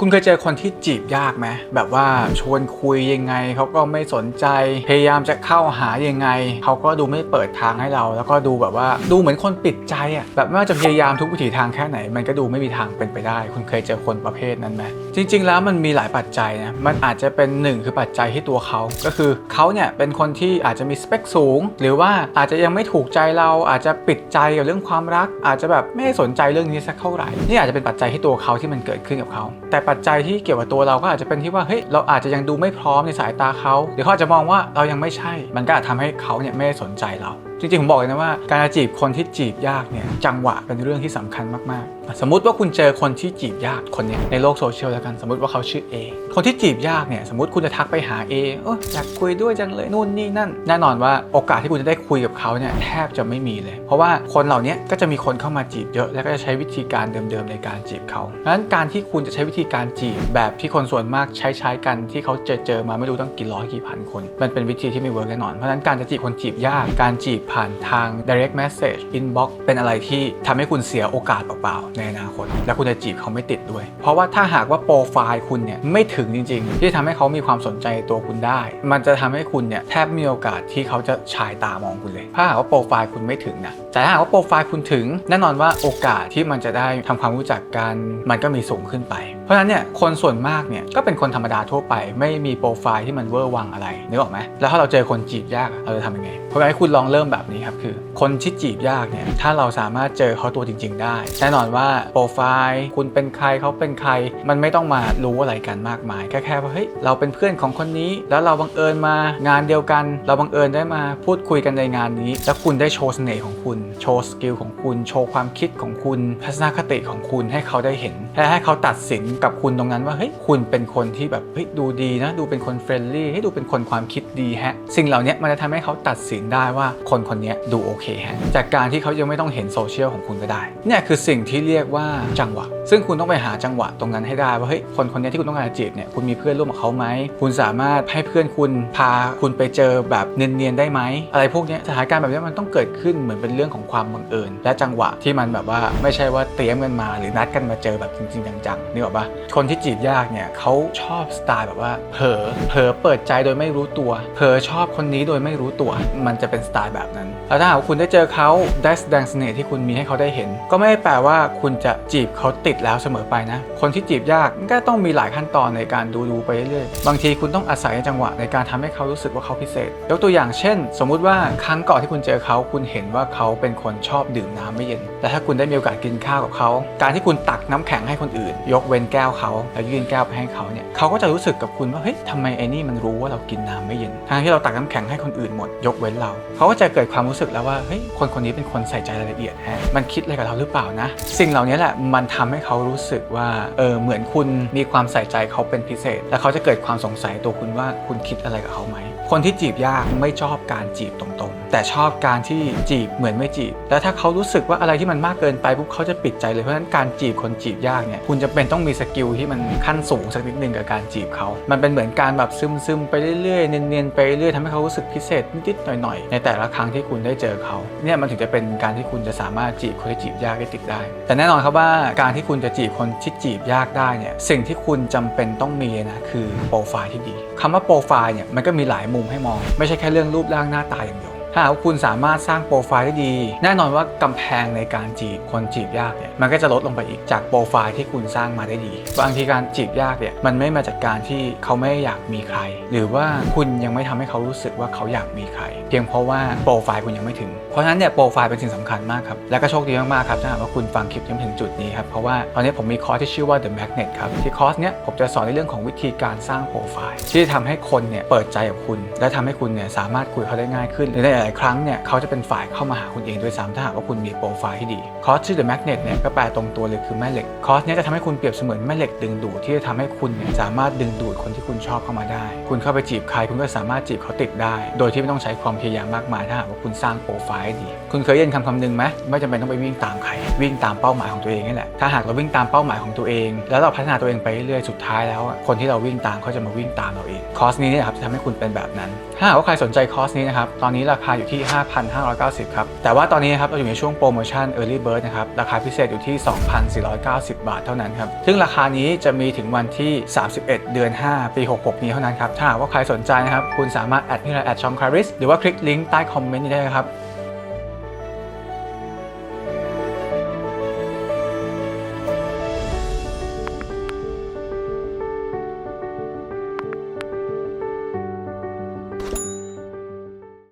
คุณเคยเจอคนที่จีบยากไหมแบบว่าชวนคุยยังไงเขาก็ไม่สนใจ พยายามจะเข้าหายังไงเขาก็ดูไม่เปิดทางให้เรา แล้วก็ดูแบบว่าดูเหมือนคนปิดใจอะแบบไม่ว่าจะพยายามทุกวิถีทางแค่ไหน มันก็ดูไม่มีทางเป็นไปได้ คุณเคยเจอคนประเภทนั้นไหมจริง ๆ แล้วมันมีหลายปัจจัยนะมันอาจจะเป็นหนึ่งคือปัจจัยที่ตัวเขาก็คือเขาเนี่ยเป็นคนที่อาจจะมีสเปคสูง หรือว่าอาจจะยังไม่ถูกใจเราอาจจะปิดใจกับเรื่องความรัก อาจจะแบบไม่สนใจเรื่องนี้สักเท่าไหร่นี่อาจจะเป็นปัจจัยที่ตัวเขาที่มันเกิดขึ้นกับเขาแต่ปัจจัยที่เกี่ยวกับตัวเราก็อาจจะเป็นที่ว่าเฮ้ยเราอาจจะยังดูไม่พร้อมในสายตาเขาหรือเขาอาจจะมองว่าเรายังไม่ใช่ มันก็อาจทำให้เขาเนี่ยไม่ได้สนใจเรา จริงๆ ผมบอกเลยนะว่า การจีบคนที่จีบยากเนี่ยจังหวะเป็นเรื่องที่สำคัญมากๆ สมมติว่าคุณเจอคนที่จีบยากคนเนี้ในโลกโซเชียลแล้วกันสมมติว่าเขาชื่อ A คนที่จีบยากเนี่ยสมมติคุณจะทักไปหา A เอออยากคุยด้วยจังเลยนู่นนี่นั่น แน่นอนว่าโอกาสที่คุณจะได้คุยกับเขาเนี่ยแทบจะไม่มีเลย เพราะว่าคนเหล่านี้ก็จะมีคนเข้ามาจีบเยอะ แล้วก็จะใช้วิธีการเดิมๆในการจีบเขาดังนั้นการที่คุณจะใช้วิธีการจีบแบบที่คนส่วนมากใช้ใช้กันที่เขาเจอเจอมาไม่รู้ตั้งกี่ร้อยกี่พันคน มันเป็นวิธีที่ไม่เวิร์กแน่นอนเพราะฉะนั้นการจะจีบคนจีบยากการจีบผ่านทาง direct message inbox เป็นอะไรที่ทำให้คุณเสียโอกาสเปล่าๆในอนาคต และคุณจะจีบเขาไม่ติดด้วย เพราะว่าถ้าหากว่าโปรไฟล์คุณเนี่ยไม่ถึงจริง ๆ ที่ทำให้เขามีความสนใจตัวคุณได้ มันจะทำให้คุณเนี่ยแทบม่มีโอกาสที่เขาจะฉายตามองคุณเลย ถ้าหากว่าโปรไฟล์คุณไม่ถึงนะ แต่ถ้าหากว่าโปรไฟล์คุณถึงแน่นอนว่าโอกาสที่มันจะได้ทำความรู้จักกัน มันก็มีสูงขึ้นไป เพราะฉะนั้นเนี่ยคนส่วนมากเนี่ยก็เป็นคนธรรมดาทั่วไป ไม่มีโปรไฟล์ที่มันเวอร์วังอะไรนึกออกไหมแล้วถ้าเราเจอคนจีบยากเราจะทำยังไงเพราะฉะนั้นคุณลองเริ่มแบบนี้ครับคือ คนที่จีบยากเนี่ยถ้าเราสามารถเจอเขาตัวจริง ๆ ได้ แน่นอนว่าโปรไฟล์คุณเป็นใครเขาเป็นใคร มันไม่ต้องมารู้อะไรกันมากมายแค่แค่ว่าเฮ้ยเราเป็นเพื่อนของคนนี้ แล้วเราบังเอิญมางานเดียวกัน เราบังเอิญได้มาพูดคุยกันในงานนี้ แล้วคุณได้โชว์เสน่ห์ของคุณโชว์สกิลของคุณ โชว์ความคิดของคุณทัศนคติของคุณให้เขาได้เห็นและให้เขาตัดสินกับคุณตรงนั้นว่าเฮ้ยคุณเป็นคนที่แบบเฮ้ยดูดีนะ ดูเป็นคนเฟรนลี่ให้ดูเป็นคนความคิดดีแฮะ สิ่งเหล่านี้มันจะทำให้เขาตัดสินได้ว่าคนคนนี้ดูโอเคแฮะจากการที่เขายังไม่ต้องเห็นโซเชียลของคุณก็ได้เนี่ยคือสิ่งที่เรียกว่าจังหวะ ซึ่งคุณต้องไปหาจังหวะตรงนั้นให้ได้ว่าเฮ้ยคนคนนี้ที่คุณต้องการจีบเนี่ยคุณมีเพื่อนร่วมกับเขาไหมคุณสามารถให้เพื่อนคุณพาคุณไปเจอแบบเนียนๆได้ไหมอะไรพวกนี้สถานการณ์แบบนี้มันต้องเกิดขึ้นเหมือนเป็นเรื่องของความบังเอิญ และจังหวะที่มันแบบว่าไม่ใช่ว่าเตรียมกันมา หรือนัดกันมาเจอแบบจริง ๆ จังๆนึกออกปะคนที่จีบยากเนี่ยเขาชอบสไตล์แบบว่าเผลอเผลอเปิดใจโดยไม่รู้ตัวเผลอชอบคนนี้โดยไม่รู้ตัว มันจะเป็นสไตล์แบบนั้นแล้วถ้าหากคุณได้เจอเขาได้แสดงเสน่ห์ที่คุณมีให้เขาได้เห็น ก็ไม่ได้แปลว่าคุณจะจีบเขาติดแล้วเสมอไปนะ คนที่จีบยากก็ต้องมีหลายขั้นตอนในการดูดูๆไปเรื่อยๆบางทีคุณต้องอาศัยจังหวะในการทำให้เขารู้สึกว่าเขาพิเศษ ยกตัวอย่างเช่น สมมุติว่าครั้งก่อนที่คุณเจอเขาคุณเห็นว่าเขาเป็นคนชอบดื่มน้ำไม่เย็น แต่ถ้าคุณได้มีโอกาสกินข้าวกับเขา การที่คุณตักน้ำแข็งให้คนอื่น ยกเว้นแก้วเขาแล้วยื่นแก้วไปให้เขาเนี่ยเขาก็จะรู้สึกกับคุณว่าเฮ้ยทำไมไอ้นี่มันรู้ว่าเรากินน้ำไม่เย็นทั้งที่เราตักน้ำแข็งให้คนอื่นหมด ยกเว้นเรา เขาก็จะเกิดความรู้สึกแล้วว่าเฮ้ยคนคนนี้เป็นคนใส่ใจรายละเอียดแฮะมันคิดอะไรกับเราหรือเปล่านะ สิ่งเหล่านี้แหละมันทำให้เขารู้สึกว่าเออเหมือนคุณมีความใส่ใจเขาเป็นพิเศษ และเขาจะเกิดความสงสัยตัวคุณว่าคุณคิดอะไรกับเขาไหม คนที่จีบยากไม่ชอบการจีบตรงๆ แต่ชอบการที่จีบเหมือนไม่จีบ แล้วถ้าเขารู้สึกว่าอะไรที่มันมากเกินไปปุ๊บเขาจะปิดใจเลยเพราะฉะนั้นการจีบคนจีบยากเนี่ยคุณจะเป็นต้องมีสกิลที่มันขั้นสูงสักนิดนึงกับการจีบเขามันเป็นเหมือนการแบบซึมๆไปเรื่อยๆเนียนๆไปเรื่อยๆทำให้เขารู้สึกพิเศษนิดๆหน่อยๆ ในแต่ละครั้งที่คุณได้เจอเขาเนี่ยมันถึงจะเป็นการที่คุณจะสามารถจีบคนที่จีบยากได้ติดได้ แต่แน่นอนครับว่าการที่คุณจะจีบคนที่จีบยากได้เนี่ยสิ่งที่คุณจำเป็นต้องมีนะคือโปรไฟล์ที่ดีคำว่าโปรไฟล์เนี่ยมันก็มีหลายมุมให้มอง ไม่ใช่แค่เรื่องรูปร่างหน้าตาอย่างเดียว ถ้าหากว่าคุณสามารถสร้างโปรไฟล์ได้ดี แน่นอนว่ากำแพงในการจีบคนจีบยากเนี่ยมันก็จะลดลงไปอีกจากโปรไฟล์ที่คุณสร้างมาได้ดีบางทีการจีบยากเนี่ยมันไม่มาจากการที่เขาไม่อยากมีใคร หรือว่าคุณยังไม่ทำให้เขารู้สึกว่าเขาอยากมีใคร เพียงเพราะว่าโปรไฟล์คุณยังไม่ถึง เพราะฉะนั้นเนี่ยโปรไฟล์เป็นสิ่งสำคัญมากครับและก็โชคดีมากๆครับถ้าหากว่าคุณฟังคลิปจนถึงจุดนี้ครับเพราะว่าตอนนี้ผมมีคอร์สที่ชื่อว่า The Magnet ครับที่คอร์สเนี้ยผมจะสอนในเรื่องของวิธีการสร้างโปรไฟล์ที่จะทำให้คนเนี่ยเปิดใจกับคุณ และทำให้คุณเนี่ยสามารถคุยเขาได้ง่ายขึ้นหรือในลาย ๆ ครั้งเนี่ยเขาจะเป็นฝ่ายเข้ามาหาคุณเองด้วยซ้ำถ้าหากว่าคุณมีโปรไฟล์ที่ดีคอสชื่อ The Magnet เนี่ยก็แปลตรงตัวเลยคือแม่เหล็กคอสเนี้ยจะทำให้คุณเปรียบเสมือนแม่เหล็กดึงดูดที่จะทำให้คุณเนี่ยสามารถดึงดูดคนที่คุณชอบเข้ามาได้ คุณเข้าไปจีบใครคุณก็สามารถจีบเขาติดได้ โดยที่ไม่ต้องใช้ความพยายามมากมายถ้าหากว่าคุณสร้างโปรไฟล์ให้ดี คุณเคยได้ยินคำคำหนึ่งไหมไม่จำเป็นต้องไปวิ่งตามใครวิ่งตามเป้าหมายของตัวเองนี่แหละถ้าหากเราวิ่งตามเป้าหมายของตัวเอง แล้วเราพัฒนาตัวเองไปเรื่อยๆสุดท้ายแล้วคนที่เราวิ่งตามเขาจะมาวิ่งตามเราเองคอร์สนี้เนี่ยครับจะทำให้คุณเป็นแบบนั้น ถ้าหากว่าใครสนใจคอร์สนี้นะครับตอนนี้ราคาาอยู่ที่ 5,590 ครับ แต่ว่าตอนนี้ครับเราอยู่ในช่วงโปรโมชั่น Early Bird นะครับ ราคาพิเศษอยู่ที่ 2,490 บาทเท่านั้นครับ ซึ่งราคานี้จะมีถึงวันที่ 31 เดือน 5 ปี 66 นี้เท่านั้นครับ ถ้าหากว่าใครสนใจนะครับ คุณสามารถแอดที่ไลน์แอดชองคาริสหรือว่าคลิกลิงก์ใต้คอมเมนต์นี้ได้เลยครับ